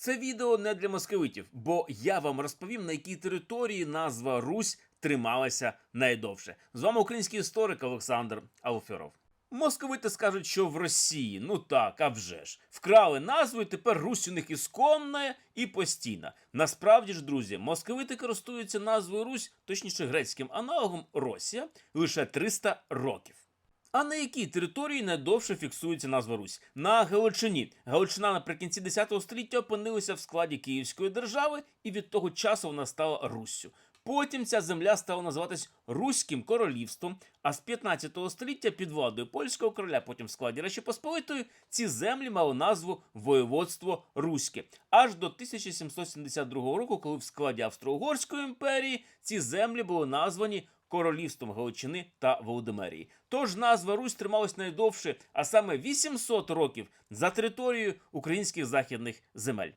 Це відео не для московитів, бо я вам розповім, на якій території назва Русь трималася найдовше. З вами український історик Олександр Алферов. Московити скажуть, що в Росії, ну так, а вже ж, вкрали назву, і тепер Русь у них ісконна і постійна. Насправді ж, друзі, московити користуються назвою Русь, точніше грецьким аналогом Росія, лише 300 років. А на якій території найдовше фіксується назва Русь? На Галичині. Галичина наприкінці 10 століття опинилася в складі Київської держави, і від того часу вона стала Руссю. Потім ця земля стала називатись Руським королівством, а з 15 століття під владою польського короля, потім в складі Речі Посполитої, ці землі мали назву Воєводство Руське. Аж до 1772 року, коли в складі Австро-Угорської імперії ці землі були названі королівством Галичини та Володимирії. Тож назва Русь трималась найдовше, а саме 800 років за територією українських західних земель.